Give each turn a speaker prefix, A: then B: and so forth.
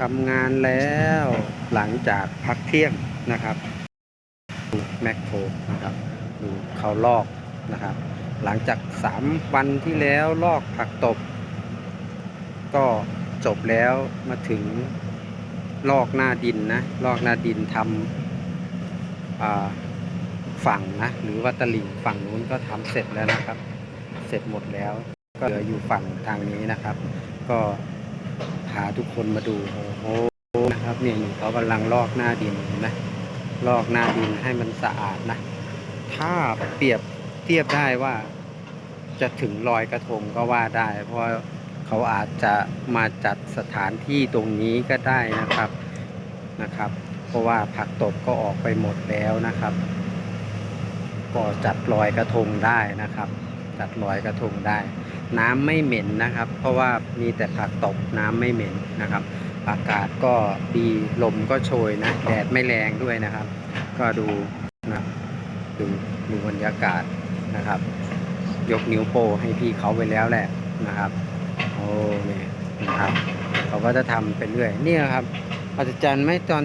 A: ทำงานแล้วหลังจากพักเที่ยงนะครับดูแมคโครนะครับดูเขาลอกนะครับ หลังจาก 3 วันที่แล้วลอกผักตบ ก็จบแล้วมาถึงลอกหน้าดินนะลอกหน้าดินทำฝั่งนะหรือว่าตลิ่งฝั่งนู้นก็ทำเสร็จแล้วนะครับ เสร็จหมดแล้ว ก็เหลืออยู่ฝั่งทางนี้นะครับ ก็ พาทุกคนมาดูโอ้โหนะครับเนี่ยเขากำลังลอกหน้าดินนไหมลอกหน้าดินให้มันสะอาดนะ ถ้าเปรียบเทียบได้ว่าจะถึงลอยกระทงก็ว่าได้ เพราะเขาอาจจะมาจัดสถานที่ตรงนี้ก็ได้นะครับนะครับ เพราะว่าผักตบก็ออกไปหมดแล้วนะครับ ก็จัดลอยกระทงได้นะครับ จัดลอยกระทงได้ น้ำไม่เหม็นนะครับ เพราะว่ามีแต่ผักตบน้ำไม่เหม็นนะครับ อากาศก็ดีลมก็โชยนะแดดไม่แรงด้วยนะครับ ก็ดูนะดูดูบรรยากาศนะครับ ยกนิ้วโป้ให้พี่เขาไปแล้วแหละนะครับโอ้เนี่ยนะครับ เขาก็จะทำไปเรื่อยเนี่ยครับอัศจรรย์ไหมตอน